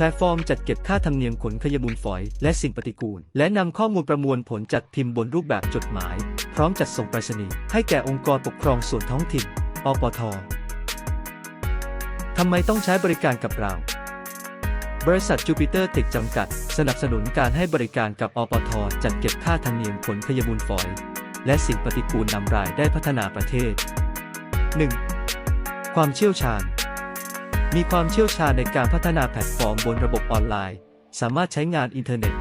แพลตฟอร์มจัดเก็บค่าธรรมเนียมขนขยมูลฝอย และสิ่งปฏิกูล และนำข้อมูลประมวลผลจัดพิมพ์บนรูปแบบจดหมาย พร้อมจัดส่งไปรษณีย์ให้แก่องค์กรปกครองส่วนท้องถิ่นอปททำไมต้องใช้บริการกับเรา บริษัทจูปิเตอร์เทคจำกัด สนับสนุนการให้บริการกับอปทจัดเก็บค่าธรรมเนียมขนขยมูลฝอย และสิ่งปฏิกูลนำรายได้พัฒนาประเทศ 1. ความเชี่ยวชาญ มีความเชี่ยวชาญในการพัฒนาแพลตฟอร์มบนระบบออนไลน์ สามารถใช้งานอินเทอร์เน็ต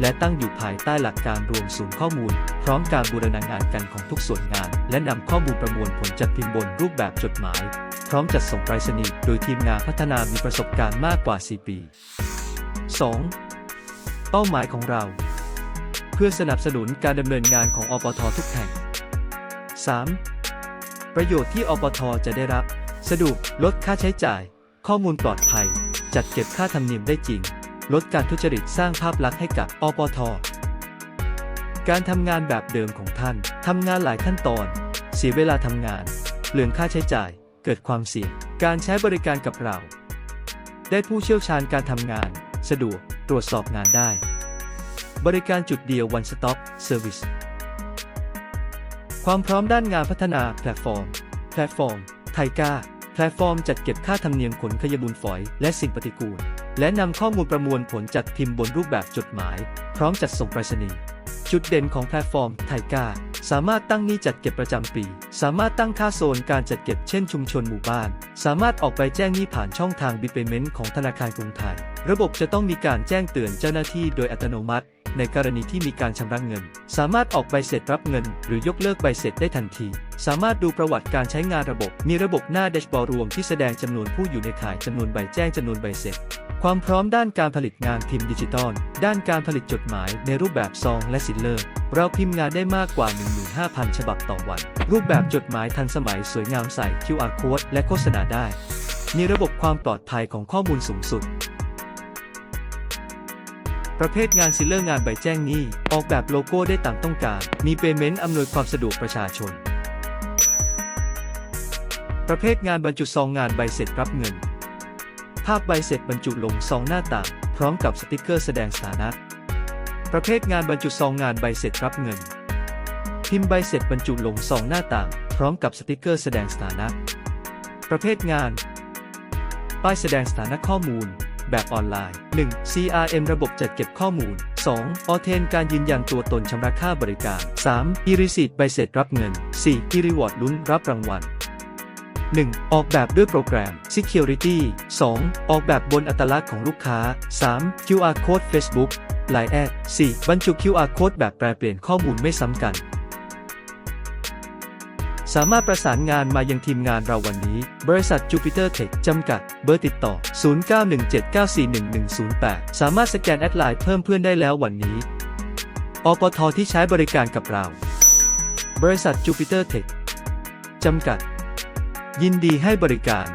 และตั้งอยู่ภายใต้หลักการรวมศูนย์ข้อมูล พร้อมการบูรณาการกันของทุกส่วนงาน และนำข้อมูลประมวลผลจัดพิมพ์บนรูปแบบจดหมาย พร้อมจัดส่งไปรษณีย์โดยทีมงานพัฒนามีประสบการณ์มากกว่า 4 ปี 2. เป้าหมายของเรา เพื่อสนับสนุนการดำเนินงานของอปททุกแห่ง 3. ประโยชน์ที่อปทจะได้รับ สะดวกลดค่าใช้จ่าย ข้อมูลปลอดภัย จัดเก็บค่าธรรมเนียมได้จริง ลดการทุจริตสร้างภาพลักษณ์ให้กับอปท การทำงานแบบเดิมของท่านทำงานหลายขั้นตอน เสียเวลาทำงาน เปลืองค่าใช้จ่าย เกิดความเสี่ยง การใช้บริการกับเรา ได้ผู้เชี่ยวชาญการทำงาน สะดวก ตรวจสอบงานได้ บริการจุดเดียว One Stop Service ความพร้อมด้านงานพัฒนาแพลตฟอร์ม แพลตฟอร์ม ไทก้า แพลตฟอร์มจัดเก็บค่าธรรมเนียมขนขยมูลฝอย และสิ่งปฏิกูล และนำข้อมูลประมวลผลจัดพิมพ์บนรูปแบบจดหมาย พร้อมจัดส่งไปรษณีย์จุดเด่นของแพลตฟอร์มไทก้าสามารถตั้งหนี้จัดเก็บประจำปี สามารถตั้งค่าโซนการจัดเก็บเช่นชุมชนหมู่บ้าน สามารถออกไปแจ้งหนี้ผ่านช่องทางบิ p เ y เมนต์ของธนาคารกรุงไทย ระบบจะต้องมีการแจ้งเตือนเจ้าหน้าที่โดยอัตโนมัติ ในกรณีที่มีการชำระเงิน สามารถออกใบเสร็จรับเงิน หรือยกเลิกใบเสร็จได้ทันที สามารถดูประวัติการใช้งานระบบ มีระบบหน้าแดชบอร์ดรวมที่แสดงจำนวนผู้อยู่ในข่ายจำนวนใบแจ้งจำนวนใบเสร็จ ความพร้อมด้านการผลิตงานพิมพ์ดิจิตอล ด้านการผลิตจดหมายในรูปแบบซองและซิลเลอร์เราพิมพ์งานได้มากกว่า 15,000 ฉบับต่อวัน รูปแบบจดหมายทันสมัยสวยงามใส่ QR code และโฆษณาได้ มีระบบความปลอดภัยของข้อมูลสูงสุด ประเภทงานซิลเลอร์งานใบแจ้งหนี้ ออกแบบโลโก้ได้ตามต้องการ มีเปเมนต์อำนวยความสะดวกประชาชน ประเภทงานบรรจุซองงานใบเสร็จรับเงิน ภาพใบเสร็จบรรจุลงซองหน้าต่าง พร้อมกับสติกเกอร์แสดงสถานะ ประเภทงานบรรจุซองงานใบเสร็จรับเงิน พิมพ์ใบเสร็จบรรจุลงซองหน้าต่าง พร้อมกับสติกเกอร์แสดงสถานะ ประเภทงาน ป้ายแสดงสถานะข้อมูล แบบออนไลน์ 1. CRM ระบบจัดเก็บข้อมูล 2. ออเทนการยืนยันตัวตนชำระค่าบริการ 3. e r e c e i p t ใบเสร็จรับเงิน 4. e reward ลุ้นรับรางวัล 1. ออกแบบด้วยโปรแกรม Security 2. ออกแบบบนอัตลักษณ์ของลูกค้า 3. QR Code Facebook Line แอด 4. บรรจุ QR Code แบบแปลเปลี่ยนข้อมูลไม่ซ้ำกัน สามารถประสานงานมายังทีมงานเราวันนี้ บริษัทจูปิเตอร์เทคจำกัด เบอร์ติดต่อ 0917941108 สามารถสแกนแอดไลน์เพิ่มเพื่อนได้แล้ววันนี้ อปทที่ใช้บริการกับเรา บริษัทจูปิเตอร์เทคจำกัด ยินดีให้บริการ